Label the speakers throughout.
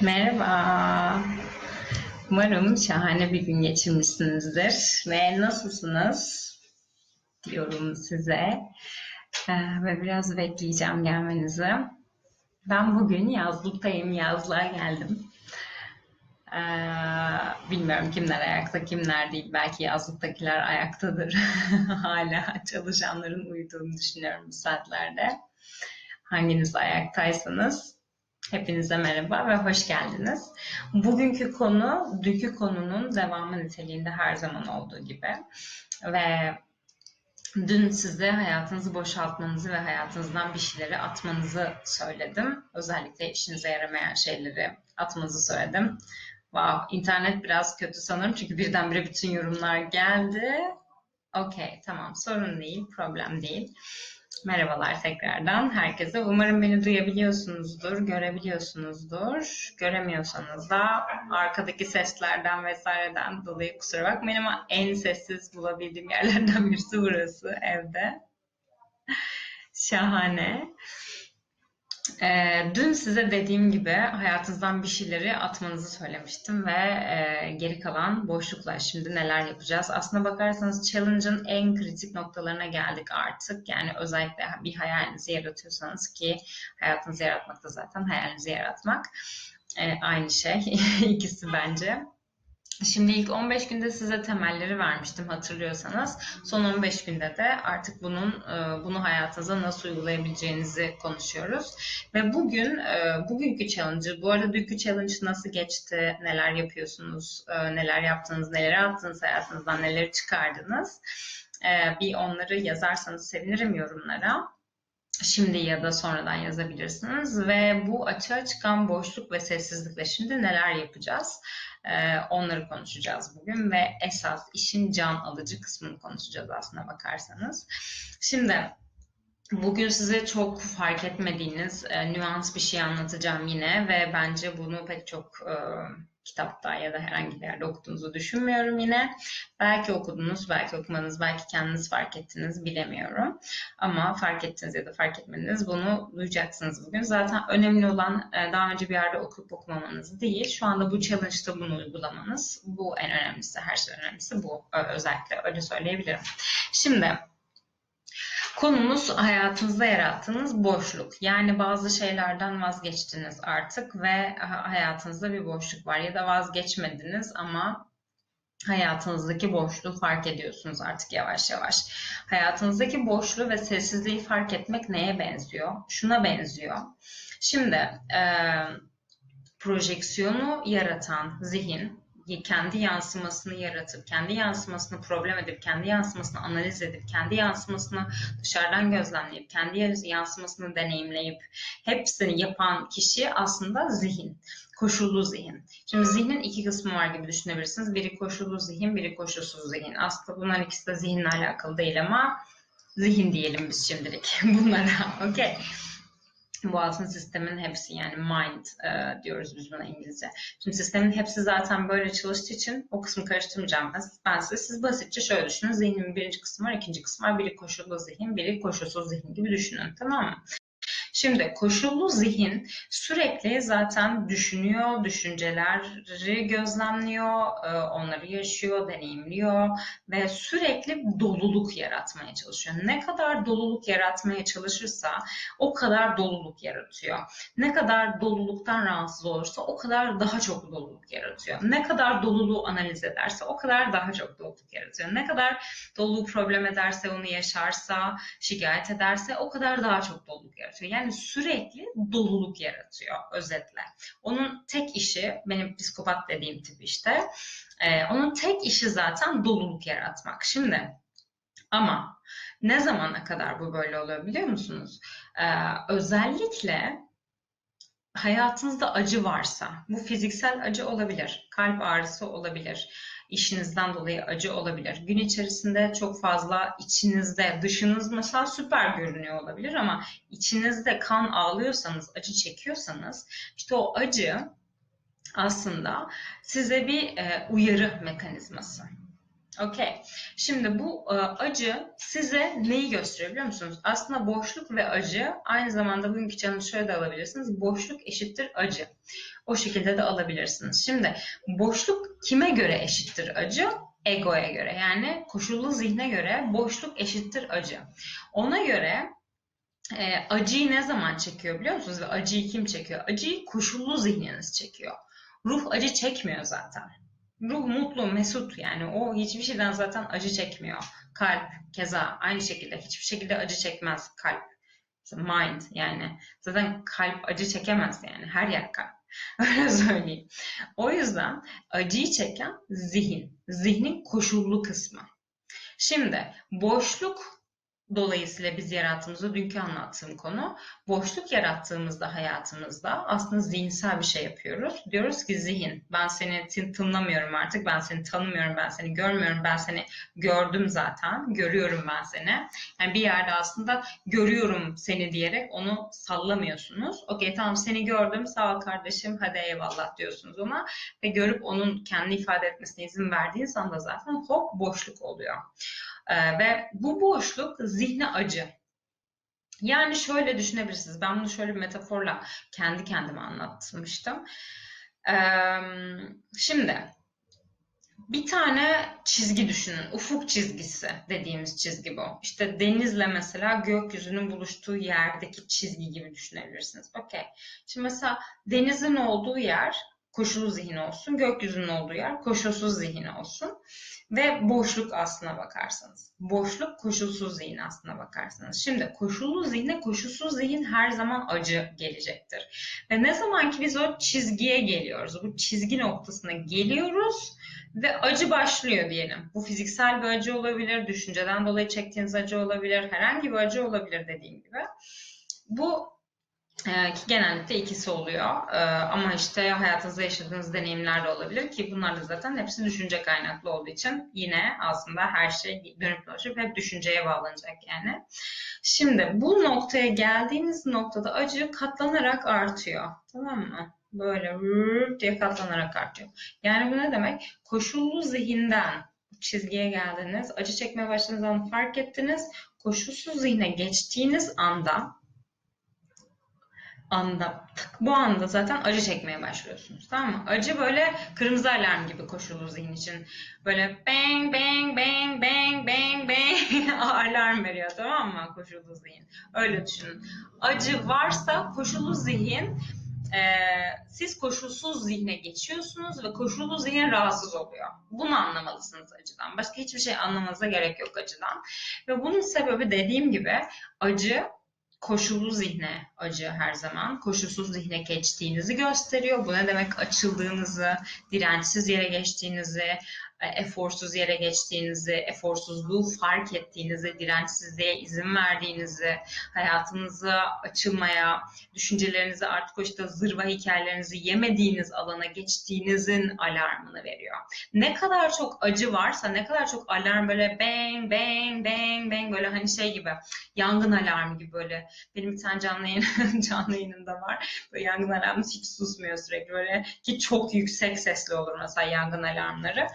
Speaker 1: Merhaba. Umarım şahane bir gün geçirmişsinizdir ve nasılsınız diyorum size. Ee, ve biraz bekleyeceğim gelmenizi. Ben bugün yazlıktayım, yazlığa geldim. Ee, bilmiyorum kimler ayakta, kimler değil. Belki yazlıktakiler ayaktadır. Hala çalışanların uyuduğunu düşünüyorum bu saatlerde. Hanginiz ayaktaysanız Hepinize merhaba ve hoş geldiniz. Bugünkü konu dünkü konunun devamı niteliğinde her zaman olduğu gibi. Ve dün size hayatınızı boşaltmanızı ve hayatınızdan bir şeyleri atmanızı söyledim. Özellikle işinize yaramayan şeyleri atmanızı söyledim. Wow, internet biraz kötü sanırım çünkü birdenbire bütün yorumlar geldi. Okey, tamam sorun değil, problem değil. Merhabalar tekrardan herkese. Umarım beni duyabiliyorsunuzdur, görebiliyorsunuzdur. Göremiyorsanız da arkadaki seslerden vesaireden dolayı kusura bakmayın ama en sessiz bulabildiğim yerlerden birisi burası evde. Şahane. E, dün size dediğim gibi hayatınızdan bir şeyleri atmanızı söylemiştim ve e, geri kalan boşluklar. Şimdi neler yapacağız? Aslına bakarsanız challenge'ın en kritik noktalarına geldik artık. Yani özellikle bir hayalinizi yaratıyorsanız ki hayatınızı yaratmak da zaten hayalinizi yaratmak. E, aynı şey. ikisi bence. Şimdi ilk 15 günde size temelleri vermiştim hatırlıyorsanız. Son 15 günde de artık bunun e, bunu hayatınıza nasıl uygulayabileceğinizi konuşuyoruz. Ve bugün e, bugünkü challenge'ı, bu arada dünkü challenge nasıl geçti, neler yapıyorsunuz, e, neler yaptınız, neler attınız hayatınızdan, neleri çıkardınız. Bir onları yazarsanız sevinirim yorumlara şimdi ya da sonradan yazabilirsiniz ve bu açığa çıkan boşluk ve sessizlikle şimdi neler yapacağız? Ee, onları konuşacağız bugün ve esas işin can alıcı kısmını konuşacağız aslına bakarsanız. Şimdi Bugün size çok fark etmediğiniz e, nüans bir şey anlatacağım yine ve bence bunu pek çok e, kitapta ya da herhangi bir yerde okuduğunuzu düşünmüyorum yine. Belki okudunuz, belki okumanız, belki kendiniz fark ettiniz bilemiyorum. Ama fark ettiniz ya da fark etmediniz bunu duyacaksınız bugün. Zaten önemli olan e, daha önce bir yerde okuyup okumamanız değil. Şu anda bu challenge'da bunu uygulamanız. Bu en önemlisi, her şey önemlisi bu. Özellikle öyle söyleyebilirim. Şimdi Konumuz hayatınızda yarattığınız boşluk. Yani bazı şeylerden vazgeçtiniz artık ve hayatınızda bir boşluk var ya da vazgeçmediniz ama hayatınızdaki boşluğu fark ediyorsunuz artık yavaş yavaş. Hayatınızdaki boşluğu ve sessizliği fark etmek neye benziyor? Şuna benziyor. Şimdi e, projeksiyonu yaratan zihin kendi yansımasını yaratıp, kendi yansımasını problem edip, kendi yansımasını analiz edip, kendi yansımasını dışarıdan gözlemleyip, kendi yansımasını deneyimleyip hepsini yapan kişi aslında zihin. Koşullu zihin. Şimdi zihnin iki kısmı var gibi düşünebilirsiniz. Biri koşullu zihin, biri koşulsuz zihin. Aslında bunların ikisi de zihinle alakalı değil ama zihin diyelim biz şimdilik bunlara. Okey. Bu aslında sistemin hepsi yani mind e, diyoruz biz buna İngilizce. Şimdi sistemin hepsi zaten böyle çalıştığı için o kısmı karıştırmayacağım ben, ben size. Siz basitçe şöyle düşünün. Zihnin birinci kısmı var, ikinci kısmı var. Biri koşullu zihin, biri koşulsuz zihin gibi düşünün. Tamam mı? Şimdi koşullu zihin sürekli zaten düşünüyor, düşünceleri gözlemliyor, e, onları yaşıyor, deneyimliyor ve sürekli doluluk yaratmaya çalışıyor. Ne kadar doluluk yaratmaya çalışırsa o kadar doluluk yaratıyor. Ne kadar doluluktan rahatsız olursa o kadar daha çok doluluk yaratıyor. Ne kadar doluluğu analiz ederse o kadar daha çok doluluk yaratıyor. Ne kadar doluluğu problem ederse onu yaşarsa, şikayet ederse o kadar daha çok doluluk yaratıyor. Yani sürekli doluluk yaratıyor özetle. Onun tek işi benim psikopat dediğim tip işte. E, onun tek işi zaten doluluk yaratmak. Şimdi ama ne zamana kadar bu böyle oluyor biliyor musunuz? Ee, özellikle hayatınızda acı varsa, bu fiziksel acı olabilir, kalp ağrısı olabilir, işinizden dolayı acı olabilir. Gün içerisinde çok fazla içinizde, dışınız mesela süper görünüyor olabilir ama içinizde kan ağlıyorsanız, acı çekiyorsanız işte o acı aslında size bir e, uyarı mekanizması. Okey. Şimdi bu e, acı size neyi gösteriyor biliyor musunuz? Aslında boşluk ve acı aynı zamanda bugünkü challenge şöyle de alabilirsiniz. Boşluk eşittir acı. O şekilde de alabilirsiniz. Şimdi boşluk kime göre eşittir acı? Egoya göre yani koşullu zihne göre boşluk eşittir acı. Ona göre e, acıyı ne zaman çekiyor biliyor musunuz? Ve acıyı kim çekiyor? Acıyı koşullu zihniniz çekiyor. Ruh acı çekmiyor zaten. Ruh mutlu, mesut yani o hiçbir şeyden zaten acı çekmiyor. Kalp keza aynı şekilde hiçbir şekilde acı çekmez kalp. Mind yani zaten kalp acı çekemez yani her yer kalp. Öyle söyleyeyim. O yüzden acıyı çeken zihin. Zihnin koşullu kısmı. Şimdi boşluk Dolayısıyla biz yarattığımızda dünkü anlattığım konu boşluk yarattığımızda hayatımızda aslında zihinsel bir şey yapıyoruz. Diyoruz ki zihin ben seni tınlamıyorum artık ben seni tanımıyorum ben seni görmüyorum ben seni gördüm zaten görüyorum ben seni. Yani bir yerde aslında görüyorum seni diyerek onu sallamıyorsunuz. Okey tamam seni gördüm sağ ol kardeşim hadi eyvallah diyorsunuz ona ve görüp onun kendi ifade etmesine izin verdiğiniz anda zaten hop boşluk oluyor. Ee, ve bu boşluk zihne acı. Yani şöyle düşünebilirsiniz. Ben bunu şöyle bir metaforla kendi kendime anlatmıştım. Ee, şimdi bir tane çizgi düşünün. Ufuk çizgisi dediğimiz çizgi bu. İşte denizle mesela gökyüzünün buluştuğu yerdeki çizgi gibi düşünebilirsiniz. Okey. Şimdi mesela denizin olduğu yer koşulu zihin olsun, gökyüzünün olduğu yer koşulsuz zihin olsun ve boşluk aslına bakarsanız. Boşluk koşulsuz zihin aslına bakarsanız. Şimdi koşullu zihne koşulsuz zihin her zaman acı gelecektir. Ve ne zaman ki biz o çizgiye geliyoruz, bu çizgi noktasına geliyoruz ve acı başlıyor diyelim. Bu fiziksel bir acı olabilir, düşünceden dolayı çektiğiniz acı olabilir, herhangi bir acı olabilir dediğim gibi. Bu ki genellikle ikisi oluyor. Ee, ama işte hayatınızda yaşadığınız deneyimler de olabilir ki bunlar da zaten hepsi düşünce kaynaklı olduğu için yine aslında her şey dönüp dolaşıp hep düşünceye bağlanacak yani. Şimdi bu noktaya geldiğiniz noktada acı katlanarak artıyor. Tamam mı? Böyle diye katlanarak artıyor. Yani bu ne demek? Koşullu zihinden çizgiye geldiniz, acı çekmeye başladığınız an fark ettiniz. Koşulsuz zihne geçtiğiniz anda anda bu anda zaten acı çekmeye başlıyorsunuz tamam mı? Acı böyle kırmızı alarm gibi koşulu zihin için. Böyle bang bang bang bang bang bang alarm veriyor tamam mı koşulu zihin? Öyle düşünün. Acı varsa koşulu zihin e, siz koşulsuz zihne geçiyorsunuz ve koşullu zihin rahatsız oluyor. Bunu anlamalısınız acıdan. Başka hiçbir şey anlamanıza gerek yok acıdan. Ve bunun sebebi dediğim gibi acı koşullu zihne acı her zaman. Koşulsuz zihne geçtiğinizi gösteriyor. Bu ne demek? Açıldığınızı, dirençsiz yere geçtiğinizi, e, eforsuz yere geçtiğinizi, eforsuzluğu fark ettiğinizi, dirençsizliğe izin verdiğinizi, hayatınızı açılmaya, düşüncelerinizi artık o işte zırva hikayelerinizi yemediğiniz alana geçtiğinizin alarmını veriyor. Ne kadar çok acı varsa, ne kadar çok alarm böyle bang bang bang bang böyle hani şey gibi yangın alarmı gibi böyle benim bir tane canlı yayın canlı yayınımda var. Böyle yangın alarmı hiç susmuyor sürekli böyle ki çok yüksek sesli olur mesela yangın alarmları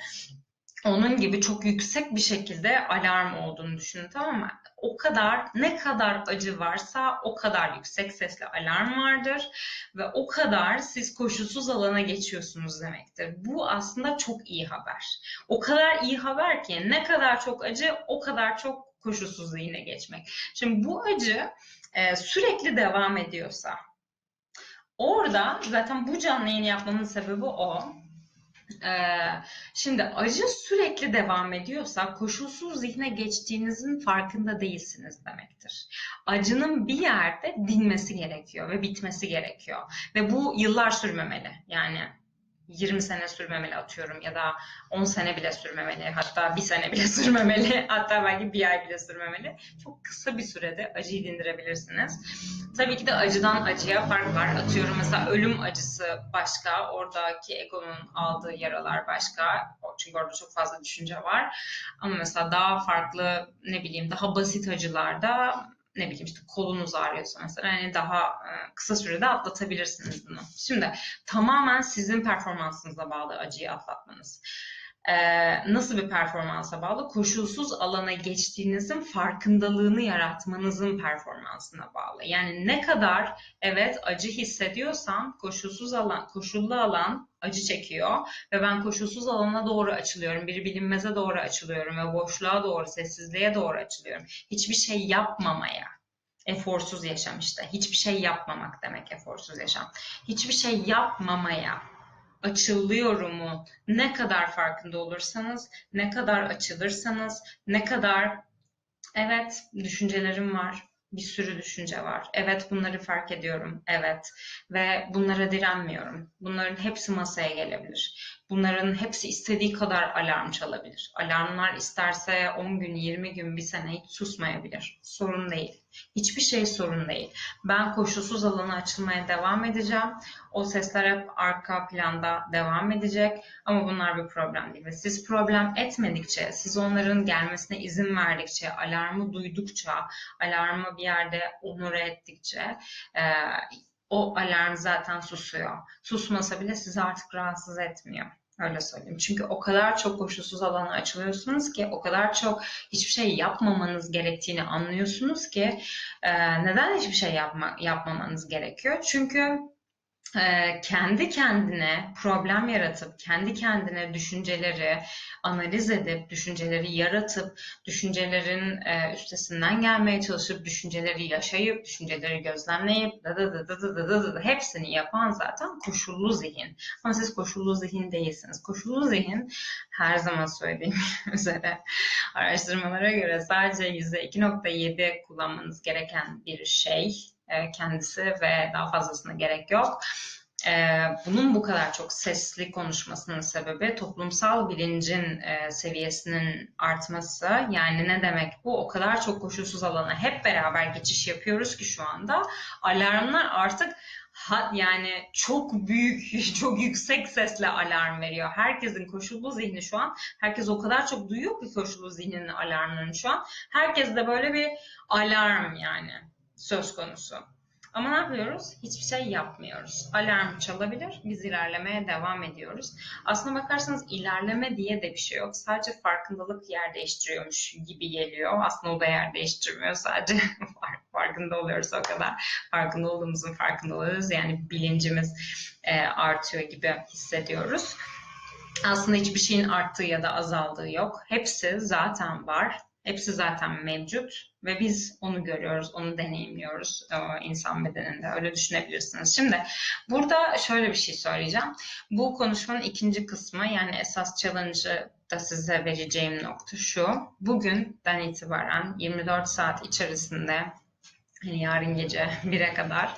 Speaker 1: onun gibi çok yüksek bir şekilde alarm olduğunu düşünün tamam mı? O kadar ne kadar acı varsa o kadar yüksek sesli alarm vardır ve o kadar siz koşulsuz alana geçiyorsunuz demektir. Bu aslında çok iyi haber. O kadar iyi haber ki ne kadar çok acı o kadar çok koşulsuz yine geçmek. Şimdi bu acı e, sürekli devam ediyorsa orada zaten bu canlı yayın yapmamın sebebi o ee, şimdi acı sürekli devam ediyorsa koşulsuz zihne geçtiğinizin farkında değilsiniz demektir. Acının bir yerde dinmesi gerekiyor ve bitmesi gerekiyor. Ve bu yıllar sürmemeli. Yani 20 sene sürmemeli atıyorum ya da 10 sene bile sürmemeli hatta bir sene bile sürmemeli hatta belki bir ay bile sürmemeli. Çok kısa bir sürede acıyı dindirebilirsiniz. Tabii ki de acıdan acıya fark var. Atıyorum mesela ölüm acısı başka, oradaki egonun aldığı yaralar başka. Çünkü orada çok fazla düşünce var. Ama mesela daha farklı ne bileyim daha basit acılarda ne bileyim işte kolunuz ağrıyorsa mesela hani daha e, kısa sürede atlatabilirsiniz bunu. Şimdi tamamen sizin performansınıza bağlı acıyı atlatmanız. Ee, nasıl bir performansa bağlı? Koşulsuz alana geçtiğinizin farkındalığını yaratmanızın performansına bağlı. Yani ne kadar evet acı hissediyorsam koşulsuz alan, koşullu alan acı çekiyor ve ben koşulsuz alana doğru açılıyorum. Bir bilinmeze doğru açılıyorum ve boşluğa doğru, sessizliğe doğru açılıyorum. Hiçbir şey yapmamaya. Eforsuz yaşam işte. Hiçbir şey yapmamak demek eforsuz yaşam. Hiçbir şey yapmamaya açılıyorumu ne kadar farkında olursanız, ne kadar açılırsanız, ne kadar evet düşüncelerim var, bir sürü düşünce var. Evet bunları fark ediyorum. Evet ve bunlara direnmiyorum. Bunların hepsi masaya gelebilir. Bunların hepsi istediği kadar alarm çalabilir. Alarmlar isterse 10 gün, 20 gün, bir sene hiç susmayabilir. Sorun değil. Hiçbir şey sorun değil. Ben koşulsuz alana açılmaya devam edeceğim. O sesler hep arka planda devam edecek. Ama bunlar bir problem değil. Ve siz problem etmedikçe, siz onların gelmesine izin verdikçe, alarmı duydukça, alarmı bir yerde onore ettikçe o alarm zaten susuyor. Susmasa bile sizi artık rahatsız etmiyor. Öyle söyleyeyim. Çünkü o kadar çok koşulsuz alana açılıyorsunuz ki, o kadar çok hiçbir şey yapmamanız gerektiğini anlıyorsunuz ki e, neden hiçbir şey yapma, yapmamanız gerekiyor? Çünkü kendi kendine problem yaratıp, kendi kendine düşünceleri analiz edip, düşünceleri yaratıp, düşüncelerin üstesinden gelmeye çalışıp, düşünceleri yaşayıp, düşünceleri gözlemleyip, da da da da da da da da hepsini yapan zaten koşullu zihin. Ama siz koşullu zihin değilsiniz. Koşullu zihin her zaman söylediğim üzere araştırmalara göre sadece %2.7 kullanmanız gereken bir şey e, kendisi ve daha fazlasına gerek yok. E, bunun bu kadar çok sesli konuşmasının sebebi toplumsal bilincin e, seviyesinin artması. Yani ne demek bu? O kadar çok koşulsuz alana hep beraber geçiş yapıyoruz ki şu anda alarmlar artık yani çok büyük, çok yüksek sesle alarm veriyor. Herkesin koşullu zihni şu an, herkes o kadar çok duyuyor ki koşullu zihninin alarmlarını şu an. Herkes de böyle bir alarm yani söz konusu. Ama ne yapıyoruz? Hiçbir şey yapmıyoruz. Alarm çalabilir, biz ilerlemeye devam ediyoruz. Aslına bakarsanız ilerleme diye de bir şey yok. Sadece farkındalık yer değiştiriyormuş gibi geliyor. Aslında o da yer değiştirmiyor. Sadece farkında oluyoruz o kadar. Farkında olduğumuzun farkında oluyoruz. Yani bilincimiz e, artıyor gibi hissediyoruz. Aslında hiçbir şeyin arttığı ya da azaldığı yok. Hepsi zaten var Hepsi zaten mevcut ve biz onu görüyoruz, onu deneyimliyoruz insan bedeninde. Öyle düşünebilirsiniz. Şimdi burada şöyle bir şey söyleyeceğim. Bu konuşmanın ikinci kısmı yani esas challenge'ı da size vereceğim nokta şu. Bugünden itibaren 24 saat içerisinde hani yarın gece 1'e kadar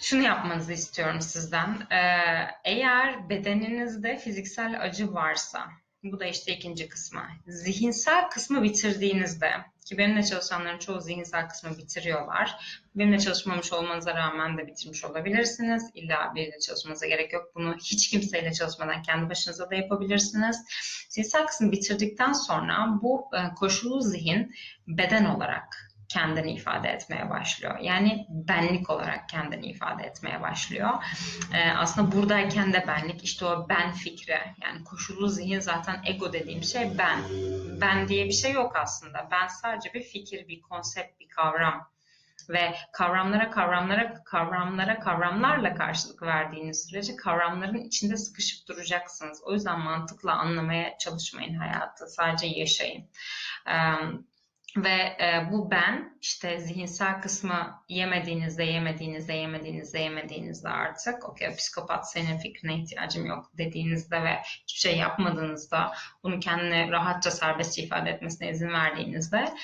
Speaker 1: şunu yapmanızı istiyorum sizden. Eğer bedeninizde fiziksel acı varsa bu da işte ikinci kısmı. Zihinsel kısmı bitirdiğinizde ki benimle çalışanların çoğu zihinsel kısmı bitiriyorlar. Benimle çalışmamış olmanıza rağmen de bitirmiş olabilirsiniz. İlla biriyle çalışmanıza gerek yok. Bunu hiç kimseyle çalışmadan kendi başınıza da yapabilirsiniz. Zihinsel kısmı bitirdikten sonra bu e, koşulu zihin beden olarak kendini ifade etmeye başlıyor. Yani benlik olarak kendini ifade etmeye başlıyor. Ee, aslında buradayken de benlik işte o ben fikri yani koşullu zihin zaten ego dediğim şey ben. Ben diye bir şey yok aslında. Ben sadece bir fikir, bir konsept, bir kavram ve kavramlara kavramlara kavramlara kavramlarla karşılık verdiğiniz sürece kavramların içinde sıkışıp duracaksınız. O yüzden mantıkla anlamaya çalışmayın hayatı. Sadece yaşayın. Ve e, bu ben işte zihinsel kısmı yemediğinizde, yemediğinizde, yemediğinizde, yemediğinizde artık okey psikopat senin fikrine ihtiyacım yok dediğinizde ve hiçbir şey yapmadığınızda bunu kendine rahatça serbestçe ifade etmesine izin verdiğinizde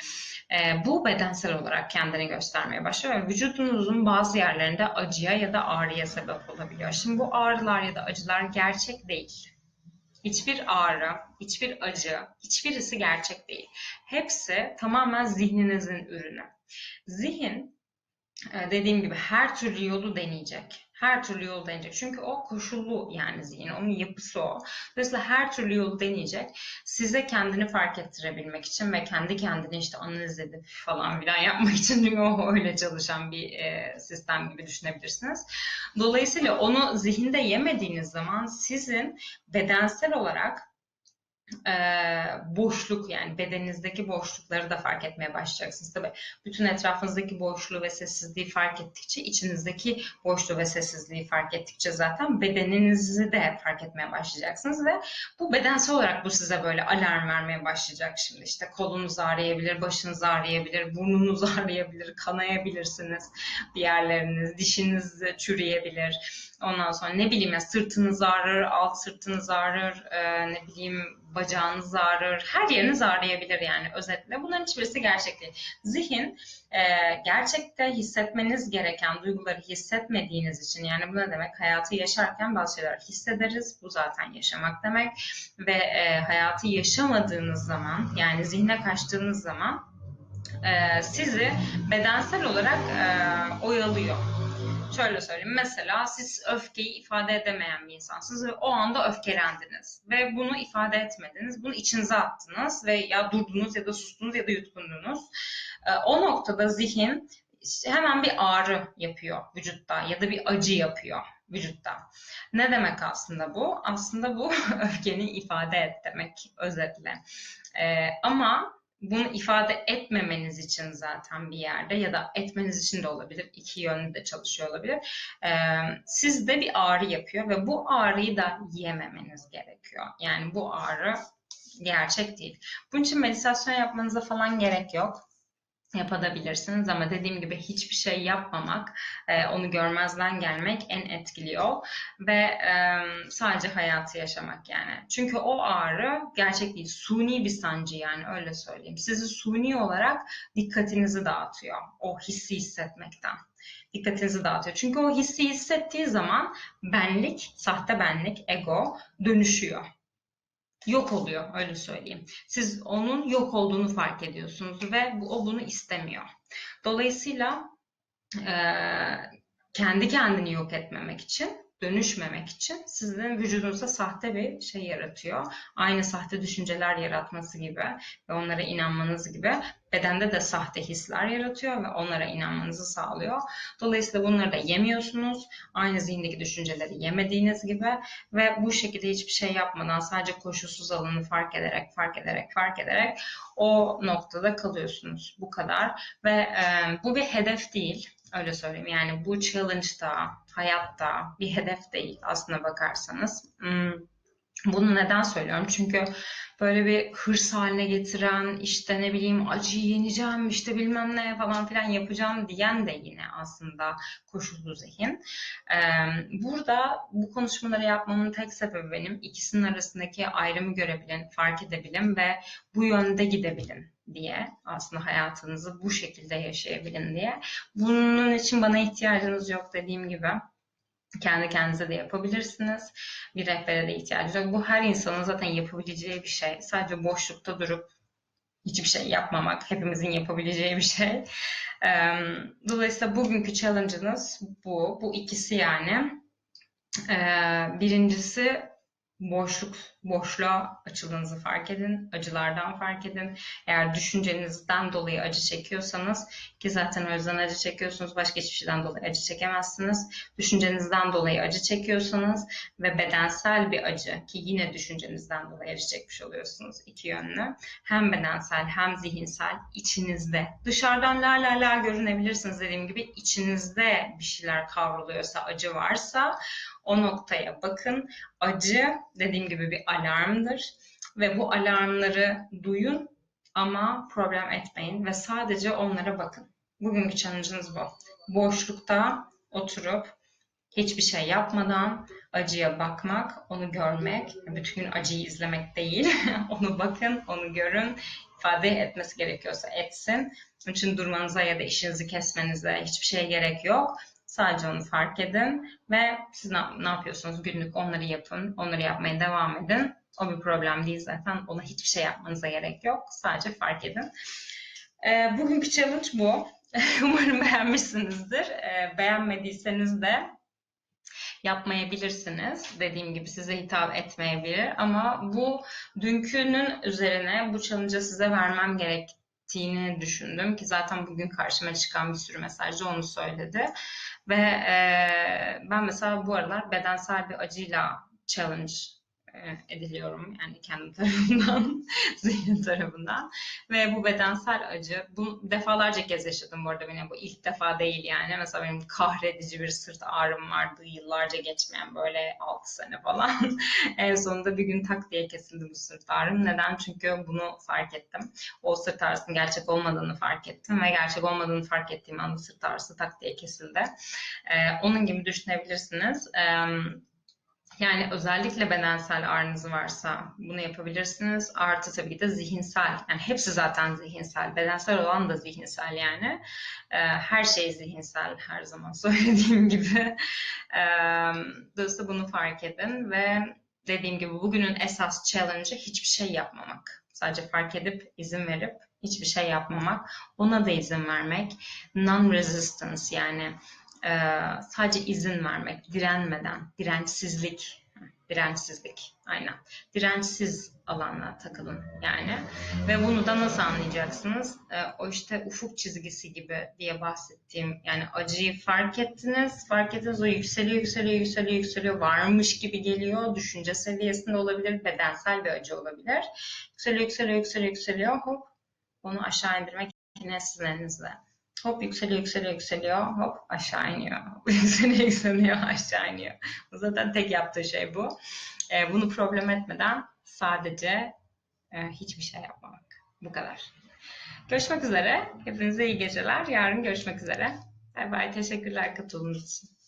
Speaker 1: e, bu bedensel olarak kendini göstermeye başlıyor ve vücudunuzun bazı yerlerinde acıya ya da ağrıya sebep olabiliyor. Şimdi bu ağrılar ya da acılar gerçek değil hiçbir ağrı, hiçbir acı, hiçbirisi gerçek değil. Hepsi tamamen zihninizin ürünü. Zihin e, dediğim gibi her türlü yolu deneyecek her türlü yol deneyecek. Çünkü o koşullu yani zihin, onun yapısı o. Dolayısıyla her türlü yolu deneyecek. Size kendini fark ettirebilmek için ve kendi kendini işte analiz edip falan filan yapmak için çünkü o öyle çalışan bir e, sistem gibi düşünebilirsiniz. Dolayısıyla onu zihinde yemediğiniz zaman sizin bedensel olarak e, boşluk yani bedeninizdeki boşlukları da fark etmeye başlayacaksınız. Tabii bütün etrafınızdaki boşluğu ve sessizliği fark ettikçe, içinizdeki boşluğu ve sessizliği fark ettikçe zaten bedeninizi de fark etmeye başlayacaksınız ve bu bedensel olarak bu size böyle alarm vermeye başlayacak şimdi. işte kolunuz ağrıyabilir, başınız ağrıyabilir, burnunuz ağrıyabilir, kanayabilirsiniz bir yerleriniz, dişiniz çürüyebilir. Ondan sonra ne bileyim ya sırtınız ağrır, alt sırtınız ağrır, e, ne bileyim bacağınız ağrır, her yeriniz ağrıyabilir yani özetle. Bunların hiçbirisi gerçek değil. Zihin e, gerçekte hissetmeniz gereken duyguları hissetmediğiniz için yani bu ne demek? Hayatı yaşarken bazı şeyler hissederiz. Bu zaten yaşamak demek. Ve e, hayatı yaşamadığınız zaman yani zihne kaçtığınız zaman e, sizi bedensel olarak e, oyalıyor. Şöyle söyleyeyim. Mesela siz öfkeyi ifade edemeyen bir insansınız ve o anda öfkelendiniz. Ve bunu ifade etmediniz. Bunu içinize attınız ve ya durdunuz ya da sustunuz ya da yutkundunuz. Ee, o noktada zihin hemen bir ağrı yapıyor vücutta ya da bir acı yapıyor vücutta. Ne demek aslında bu? Aslında bu öfkeni ifade et demek özetle. Ee, ama bunu ifade etmemeniz için zaten bir yerde ya da etmeniz için de olabilir. iki yönlü de çalışıyor olabilir. Ee, sizde bir ağrı yapıyor ve bu ağrıyı da yememeniz gerekiyor. Yani bu ağrı gerçek değil. Bunun için meditasyon yapmanıza falan gerek yok yapabilirsiniz ama dediğim gibi hiçbir şey yapmamak, e, onu görmezden gelmek en etkili yol ve sadece hayatı yaşamak yani. Çünkü o ağrı gerçek değil, suni bir sancı yani öyle söyleyeyim. Sizi suni olarak dikkatinizi dağıtıyor o hissi hissetmekten. Dikkatinizi dağıtıyor. Çünkü o hissi hissettiği zaman benlik, sahte benlik, ego dönüşüyor yok oluyor öyle söyleyeyim. Siz onun yok olduğunu fark ediyorsunuz ve bu, o bunu istemiyor. Dolayısıyla e, kendi kendini yok etmemek için dönüşmemek için sizin vücudunuzda sahte bir şey yaratıyor. Aynı sahte düşünceler yaratması gibi ve onlara inanmanız gibi bedende de sahte hisler yaratıyor ve onlara inanmanızı sağlıyor. Dolayısıyla bunları da yemiyorsunuz. Aynı zihindeki düşünceleri yemediğiniz gibi ve bu şekilde hiçbir şey yapmadan sadece koşulsuz alanı fark ederek, fark ederek, fark ederek o noktada kalıyorsunuz. Bu kadar ve e, bu bir hedef değil Öyle söyleyeyim. Yani bu challenge'da, hayatta bir hedef değil aslına bakarsanız. Hmm, bunu neden söylüyorum? Çünkü böyle bir hırs haline getiren, işte ne bileyim acıyı yeneceğim, işte bilmem ne falan filan yapacağım diyen de yine aslında koşullu zihin. Burada bu konuşmaları yapmamın tek sebebi benim ikisinin arasındaki ayrımı görebilin, fark edebilin ve bu yönde gidebilin diye aslında hayatınızı bu şekilde yaşayabilin diye. Bunun için bana ihtiyacınız yok dediğim gibi. Kendi kendinize de yapabilirsiniz. Bir rehbere de ihtiyacınız yok. Bu her insanın zaten yapabileceği bir şey. Sadece boşlukta durup hiçbir şey yapmamak hepimizin yapabileceği bir şey. Dolayısıyla bugünkü challenge'ınız bu. Bu ikisi yani. Birincisi boşluk, boşluğa açıldığınızı fark edin. Acılardan fark edin. Eğer düşüncenizden dolayı acı çekiyorsanız ki zaten o yüzden acı çekiyorsunuz. Başka hiçbir şeyden dolayı acı çekemezsiniz. Düşüncenizden dolayı acı çekiyorsanız ve bedensel bir acı ki yine düşüncenizden dolayı acı çekmiş oluyorsunuz iki yönlü. Hem bedensel hem zihinsel içinizde. Dışarıdan la la la görünebilirsiniz dediğim gibi içinizde bir şeyler kavruluyorsa, acı varsa o noktaya bakın. Acı dediğim gibi bir alarmdır ve bu alarmları duyun ama problem etmeyin ve sadece onlara bakın. Bugünkü challenge'ınız bu. Boşlukta oturup hiçbir şey yapmadan acıya bakmak, onu görmek, bütün gün acıyı izlemek değil, onu bakın, onu görün, ifade etmesi gerekiyorsa etsin. Onun için durmanıza ya da işinizi kesmenize hiçbir şeye gerek yok. Sadece onu fark edin ve siz ne, ne yapıyorsunuz günlük onları yapın, onları yapmaya devam edin. O bir problem değil zaten. Ona hiçbir şey yapmanıza gerek yok. Sadece fark edin. E, bugünkü challenge bu. Umarım beğenmişsinizdir. E, beğenmediyseniz de yapmayabilirsiniz. Dediğim gibi size hitap etmeyebilir ama bu dünkünün üzerine bu challenge'ı size vermem gerek gerektiğini düşündüm ki zaten bugün karşıma çıkan bir sürü mesajda onu söyledi. Ve e, ben mesela bu aralar bedensel bir acıyla challenge ediliyorum yani kendi tarafımdan, zihin tarafından. Ve bu bedensel acı, bu defalarca kez yaşadım bu arada benim bu ilk defa değil yani. Mesela benim kahredici bir sırt ağrım vardı yıllarca geçmeyen böyle 6 sene falan. En sonunda bir gün tak diye kesildi bu sırt ağrım. Neden? Çünkü bunu fark ettim. O sırt ağrısının gerçek olmadığını fark ettim ve gerçek olmadığını fark ettiğim anda sırt ağrısı tak diye kesildi. Ee, onun gibi düşünebilirsiniz. Ee, yani özellikle bedensel ağrınız varsa bunu yapabilirsiniz. Artı tabii ki de zihinsel. Yani hepsi zaten zihinsel. Bedensel olan da zihinsel yani. Ee, her şey zihinsel her zaman söylediğim gibi. Ee, dolayısıyla bunu fark edin ve dediğim gibi bugünün esas challenge'ı hiçbir şey yapmamak. Sadece fark edip izin verip hiçbir şey yapmamak. Ona da izin vermek. Non-resistance yani e, sadece izin vermek, direnmeden, dirençsizlik, dirençsizlik, aynen. Dirençsiz alanla takılın yani. Ve bunu da nasıl anlayacaksınız? E, o işte ufuk çizgisi gibi diye bahsettiğim, yani acıyı fark ettiniz, fark ettiniz o yükseliyor, yükseliyor, yükseliyor, yükseliyor, varmış gibi geliyor, düşünce seviyesinde olabilir, bedensel bir acı olabilir. Yükseliyor, yükseliyor, yükseliyor, yükseliyor, hop, onu aşağı indirmek yine sizin elinizde. Hop yükseliyor, yükseliyor, yükseliyor. Hop aşağı iniyor. Yükseliyor, yükseliyor, aşağı iniyor. Zaten tek yaptığı şey bu. Ee, bunu problem etmeden sadece e, hiçbir şey yapmamak. Bu kadar. Görüşmek üzere. Hepinize iyi geceler. Yarın görüşmek üzere. Bay bay. Teşekkürler katıldığınız için.